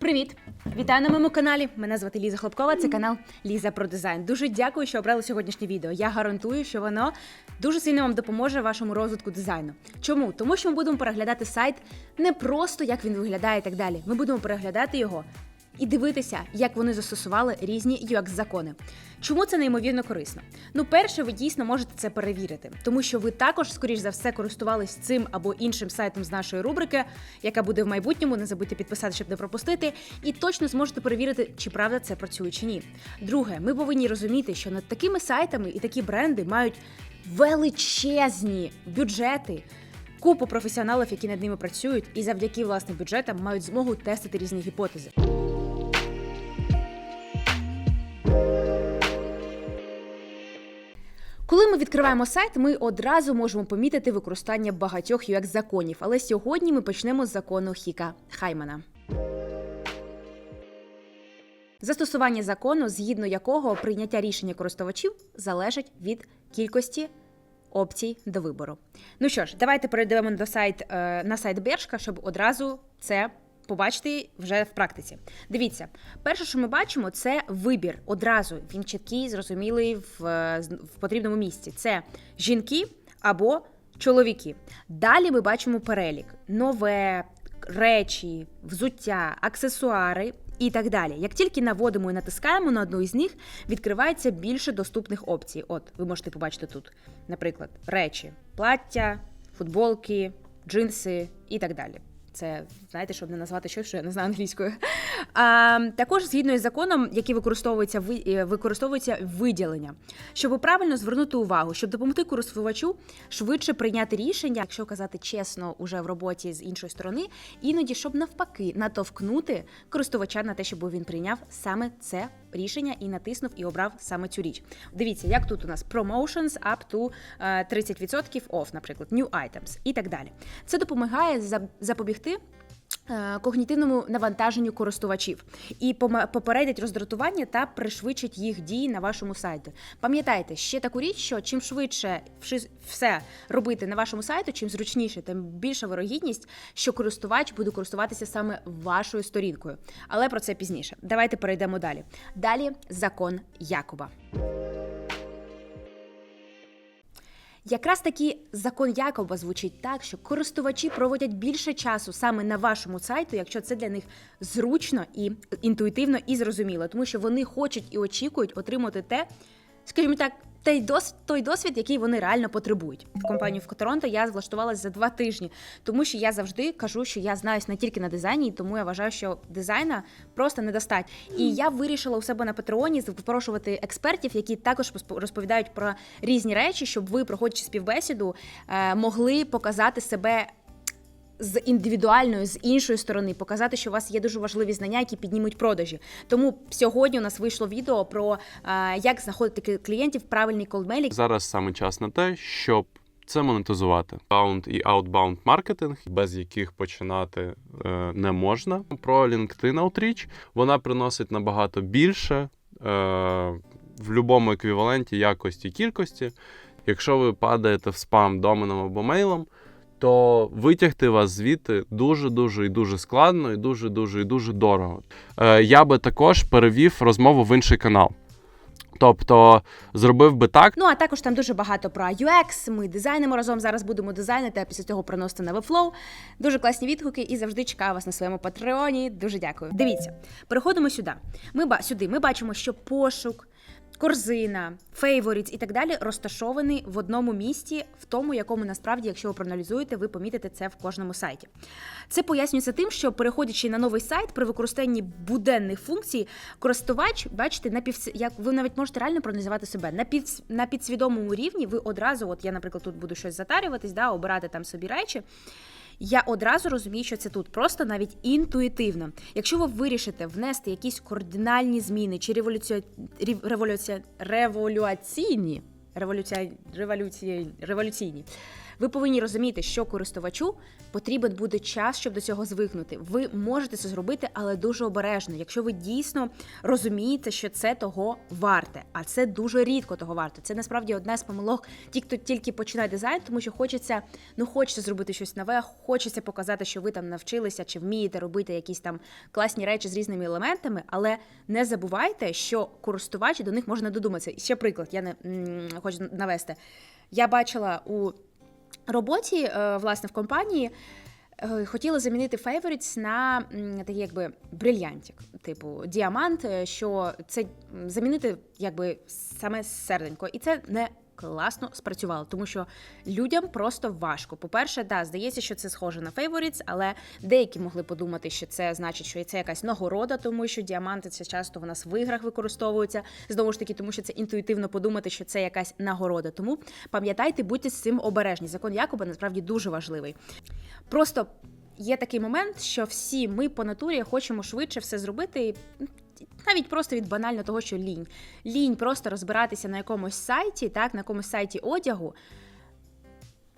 Привіт! Вітаю на моєму каналі. Мене звати Ліза Хлопкова. Це канал Ліза про дизайн. Дуже дякую, що обрали сьогоднішнє відео. Я гарантую, що воно дуже сильно вам допоможе вашому розвитку дизайну. Чому? Тому що ми будемо переглядати сайт не просто як він виглядає і так далі. Ми будемо переглядати його і дивитися, як вони застосували різні UX-закони. Чому це неймовірно корисно? Ну, перше, ви дійсно можете це перевірити, тому що ви також, скоріш за все, користувались цим або іншим сайтом з нашої рубрики, яка буде в майбутньому. Не забудьте підписати, щоб не пропустити, і точно зможете перевірити, чи правда це працює чи ні. Друге, ми повинні розуміти, що над такими сайтами і такі бренди мають величезні бюджети. Купу професіоналів, які над ними працюють, і завдяки власним бюджетам мають змогу тестити різні гіпотези. Відкриваємо сайт, ми одразу можемо помітити використання багатьох UX законів. Але сьогодні ми почнемо з закону Хіка Хаймана. Застосування закону, згідно якого прийняття рішення користувачів залежить від кількості опцій до вибору. Ну що ж, давайте перейдемо до сайт, е, на сайт Бершка, щоб одразу це побачити вже в практиці. Дивіться, перше, що ми бачимо, це вибір. Одразу він чіткий, зрозумілий в, е, в потрібному місці. Це жінки або чоловіки. Далі ми бачимо перелік: нове, речі, взуття, аксесуари. І так далі. Як тільки наводимо і натискаємо на одну із них, відкривається більше доступних опцій. От, ви можете побачити тут, наприклад, речі, плаття, футболки, джинси і так далі. Це знаєте, щоб не назвати щось, що я не знаю англійською. А, також згідно із законом, який використовується ви- е, використовується виділення, щоб правильно звернути увагу, щоб допомогти користувачу швидше прийняти рішення, якщо казати чесно, уже в роботі з іншої сторони, іноді щоб навпаки натовкнути користувача на те, щоб він прийняв саме це рішення і натиснув і обрав саме цю річ. Дивіться, як тут у нас promotions up to е, 30% off, наприклад, new items і так далі. Це допомагає за- запобігти. Е, Когнітивному навантаженню користувачів і попередять роздратування та пришвидшить їх дії на вашому сайті. Пам'ятайте ще таку річ, що чим швидше все робити на вашому сайті, чим зручніше, тим більша вирогідність, що користувач буде користуватися саме вашою сторінкою. Але про це пізніше. Давайте перейдемо далі. Далі закон Якоба. Якраз таки закон Якоба звучить так, що користувачі проводять більше часу саме на вашому сайту, якщо це для них зручно і інтуїтивно і зрозуміло, тому що вони хочуть і очікують отримати те, скажімо так, той досвід, той досвід, який вони реально потребують. В компанію в Торонто я влаштувалася за два тижні, тому що я завжди кажу, що я знаюсь не тільки на дизайні, тому я вважаю, що дизайна просто недостатньо. І я вирішила у себе на Патреоні запрошувати експертів, які також розповідають про різні речі, щоб ви, проходячи співбесіду, е, могли показати себе з індивідуальної, з іншої сторони, показати, що у вас є дуже важливі знання, які піднімуть продажі. Тому сьогодні у нас вийшло відео про е, як знаходити клієнтів правильний колдмейлі. Зараз саме час на те, щоб це монетизувати. Баунд і outbound маркетинг, без яких починати е, не можна. Про LinkedIn Outreach вона приносить набагато більше е, в будь-якому еквіваленті якості кількості. Якщо ви падаєте в спам доменом або мейлом, то витягти вас звідти дуже дуже і дуже складно, і дуже дуже і дуже дорого. Е, я би також перевів розмову в інший канал. Тобто зробив би так, Ну а також там дуже багато про UX, Ми дизайнимо разом. Зараз будемо дизайнити, а після цього приносити на Webflow. Дуже класні відгуки і завжди чекаю вас на своєму патреоні. Дуже дякую. Дивіться, переходимо сюди. Ми ба- сюди. Ми бачимо, що пошук. Корзина, фейворіт і так далі розташований в одному місці, в тому, якому насправді, якщо ви проаналізуєте, ви помітите це в кожному сайті. Це пояснюється тим, що переходячи на новий сайт при використанні буденних функцій, користувач, бачите, на пів... як ви навіть можете реально проаналізувати себе на під... на підсвідомому рівні. Ви одразу, от я, наприклад, тут буду щось затарюватись, да, обирати там собі речі. Я одразу розумію, що це тут просто навіть інтуїтивно. Якщо ви вирішите внести якісь кардинальні зміни чи революці... рев- революція... революційні революція... революція... революційні Ви повинні розуміти, що користувачу потрібен буде час, щоб до цього звикнути. Ви можете це зробити, але дуже обережно, якщо ви дійсно розумієте, що це того варте, а це дуже рідко того варте. Це насправді одна з помилок, ті, хто тільки починає дизайн, тому що хочеться, ну хочеться зробити щось нове, хочеться показати, що ви там навчилися чи вмієте робити якісь там класні речі з різними елементами, але не забувайте, що користувач до них можна додуматися. Ще приклад, я не м, хочу навести. Я бачила у роботі, е, власне, в компанії. хотіла Хотіли замінити favorites на такий якби брильянтик, типу діамант, е, що це замінити якби саме серденько, і це не класно спрацювало, тому що людям просто важко. По-перше, да, здається, що це схоже на favorites, але деякі могли подумати, що це значить, що це якась нагорода, тому що діаманти це часто в нас в іграх використовуються. Знову ж таки, тому що це інтуїтивно подумати, що це якась нагорода. Тому пам'ятайте, будьте з цим обережні. Закон Якоба насправді дуже важливий. Просто є такий момент, що всі ми по натурі хочемо швидше все зробити. Навіть просто від банально того, що лінь. Лінь просто розбиратися на якомусь сайті, так, на якомусь сайті одягу.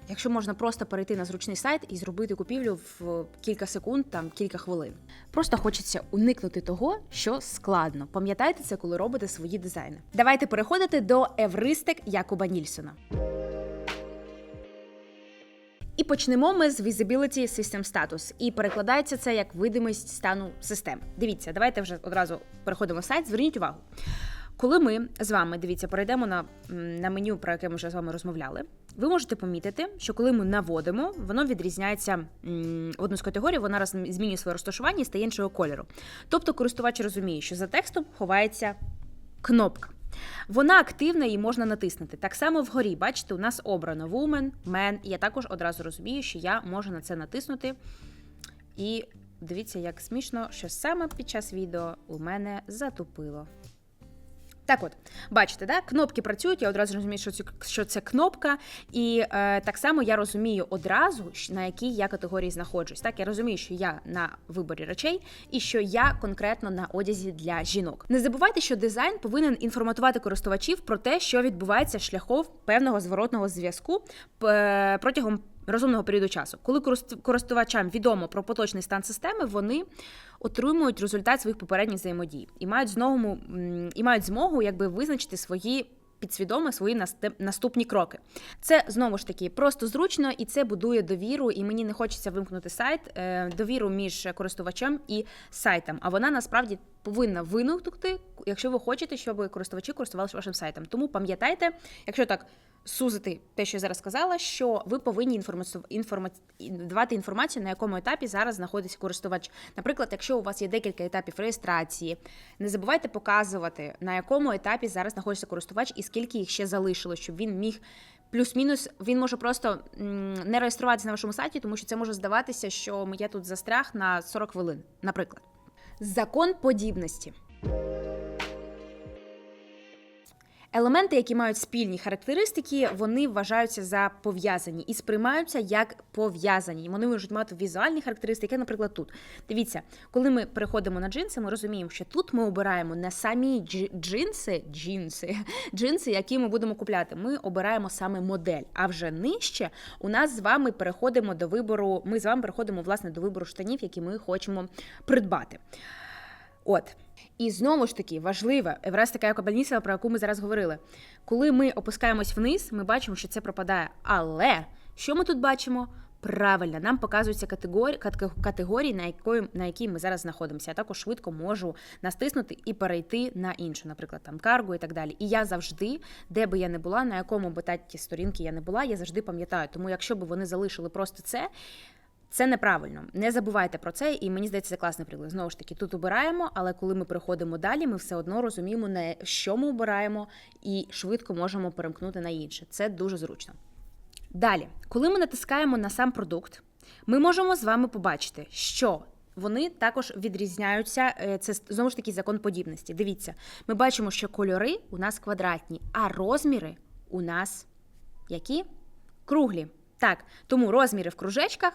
Якщо можна просто перейти на зручний сайт і зробити купівлю в кілька секунд, там кілька хвилин. Просто хочеться уникнути того, що складно. Пам'ятайте це, коли робите свої дизайни. Давайте переходити до евристик Якуба Нільсона. І почнемо ми з Visibility System Status. І перекладається це як видимість стану системи. Дивіться, давайте вже одразу переходимо в сайт. Зверніть увагу. Коли ми з вами дивіться, перейдемо на, на меню, про яке ми вже з вами розмовляли, ви можете помітити, що коли ми наводимо, воно відрізняється в одну з категорій, вона змінює своє розташування і стає іншого кольору. Тобто користувач розуміє, що за текстом ховається кнопка. Вона активна і можна натиснути. Так само вгорі, бачите, у нас обрано Woman, Man, я також одразу розумію, що я можу на це натиснути. І дивіться, як смішно, що саме під час відео у мене затупило. Так от, бачите, да? кнопки працюють, я одразу розумію, що це, що це кнопка, і е, так само я розумію одразу, на якій я категорії знаходжусь. Так, я розумію, що я на виборі речей і що я конкретно на одязі для жінок. Не забувайте, що дизайн повинен інформатувати користувачів про те, що відбувається шляхом певного зворотного зв'язку протягом розумного періоду часу. Коли корист- користувачам відомо про поточний стан системи, вони отримують результат своїх попередніх взаємодій і мають знову і мають змогу якби визначити свої. Підсвідомо свої наступні кроки. Це знову ж таки просто зручно і це будує довіру. І мені не хочеться вимкнути сайт, е, довіру між користувачем і сайтом. А вона насправді повинна виникнути, якщо ви хочете, щоб користувачі користувалися вашим сайтом. Тому пам'ятайте, якщо так сузити те, що я зараз сказала, що ви повинні інформацію інформа... давати інформацію, на якому етапі зараз знаходиться користувач. Наприклад, якщо у вас є декілька етапів реєстрації, не забувайте показувати, на якому етапі зараз знаходиться користувач і скільки їх ще залишилось, щоб він міг. Плюс-мінус він може просто не реєструватися на вашому сайті, тому що це може здаватися, що я тут застряг на 40 хвилин, наприклад. Закон подібності. Елементи, які мають спільні характеристики, вони вважаються за пов'язані і сприймаються як пов'язані. Вони можуть мати візуальні характеристики, наприклад, тут. Дивіться, коли ми переходимо на джинси, ми розуміємо, що тут ми обираємо не самі дж- джинси, джинси, джинси, які ми будемо купляти. Ми обираємо саме модель. А вже нижче у нас з вами переходимо до вибору. Ми з вами переходимо власне до вибору штанів, які ми хочемо придбати. От. І знову ж таки важливе, якраз така якобальніса, про яку ми зараз говорили. Коли ми опускаємось вниз, ми бачимо, що це пропадає. Але що ми тут бачимо? Правильно, нам показуються категорії, категорії на, якої, на якій ми зараз знаходимося. Я також швидко можу настиснути і перейти на іншу, наприклад, там карго і так далі. І я завжди, де би я не була, на якому би таті сторінки я не була, я завжди пам'ятаю. Тому якщо б вони залишили просто це, це неправильно. Не забувайте про це, і мені здається, це класний приклад. Знову ж таки, тут обираємо, але коли ми приходимо далі, ми все одно розуміємо, не що ми обираємо, і швидко можемо перемкнути на інше. Це дуже зручно. Далі, коли ми натискаємо на сам продукт, ми можемо з вами побачити, що вони також відрізняються. е, Це знову ж таки закон подібності. Дивіться, ми бачимо, що кольори у нас квадратні, а розміри у нас які? Круглі. Так, тому розміри в кружечках,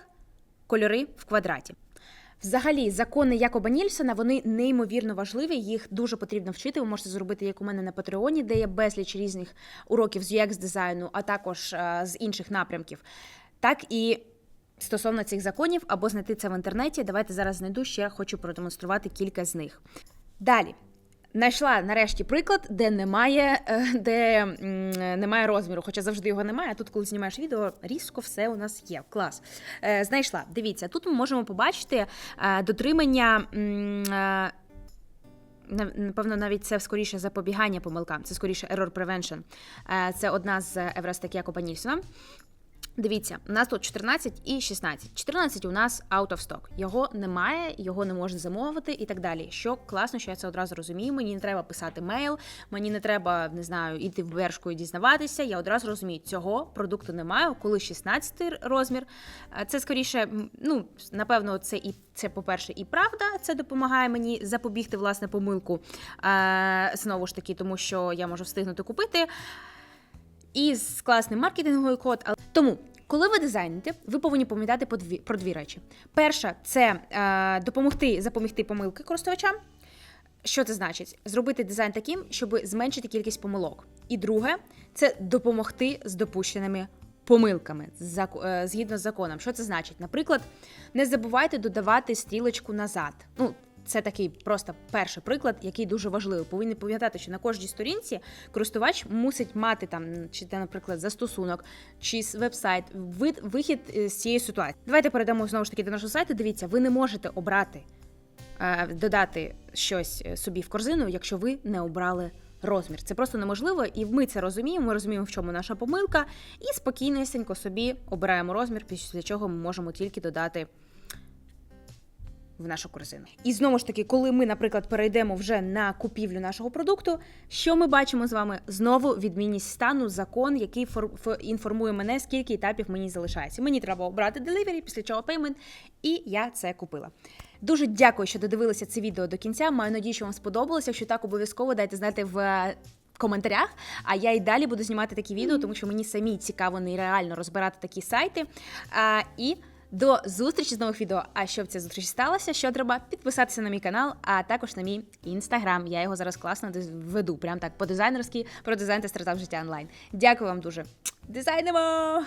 кольори в квадраті. Взагалі, закони Якоба Нільсона вони неймовірно важливі. Їх дуже потрібно вчити. Ви можете зробити як у мене на Патреоні, де є безліч різних уроків з UX дизайну, а також е, з інших напрямків. Так і стосовно цих законів, або знайти це в інтернеті. Давайте зараз знайду ще хочу продемонструвати кілька з них. Далі. Знайшла нарешті приклад, де немає, е, де немає розміру, хоча завжди його немає. Тут, коли знімаєш відео, різко все у нас є. Клас. Е, Знайшла. Дивіться, тут ми можемо побачити е, дотримання. Напевно, навіть це скоріше запобігання помилкам, це скоріше error prevention. Це одна з Еврестек Якоба Нільсона. Дивіться, у нас тут 14 і 16. 14 у нас out of stock. Його немає, його не можна замовити і так далі. Що класно, що я це одразу розумію. Мені не треба писати мейл, мені не треба не знаю, іти в бершку і дізнаватися. Я одразу розумію, цього продукту немає. Коли 16 розмір, е, це скоріше, ну напевно, це і це, по-перше, і правда. Це допомагає мені запобігти власне помилку. Е, знову ж таки, тому що я можу встигнути купити і з класним маркетинговий код. Але- Тому, коли ви дизайните, ви повинні пам'ятати про дві речі. Перша це е, допомогти запомогти помилки користувачам. Що це значить? Зробити дизайн таким, щоб зменшити кількість помилок. І друге це допомогти з допущеними помилками е, згідно з законом. Що це значить? Наприклад, не забувайте додавати стрілочку назад. Ну, це такий просто перший приклад, який дуже важливий. Повинні пам'ятати, що на кожній сторінці користувач мусить мати там, чи це, наприклад, застосунок, чи веб-сайт, вихід е, з цієї ситуації. Давайте перейдемо знову ж таки до нашого сайту. Дивіться, ви не можете обрати е, додати щось е, собі в корзину, якщо ви не обрали розмір. Це просто неможливо, і ми це розуміємо. Ми розуміємо, в чому наша помилка, і спокійнесенько собі обираємо розмір, після чого ми можемо тільки додати. В нашу корзину. І знову ж таки, коли ми, наприклад, перейдемо вже на купівлю нашого продукту, що ми бачимо з вами? Знову відмінність стану, закон, який фор- ф- інформує мене, скільки етапів мені залишається. Мені треба обрати delivery, після чого payment, і я це купила. Дуже дякую, що додивилися це відео до кінця. Маю надію, що вам сподобалося. Якщо так, обов'язково дайте знати в е, коментарях. А я і далі буду знімати такі відео, тому що мені самі цікаво нереально розбирати такі сайти. А, і до зустрічі з нових відео. А щоб ця зустріч сталася, що треба підписатися на мій канал, а також на мій інстаграм. Я його зараз класно веду, прям так по-дизайнерськи про дизайн та стартап життя онлайн. Дякую вам дуже. Дизайнемо!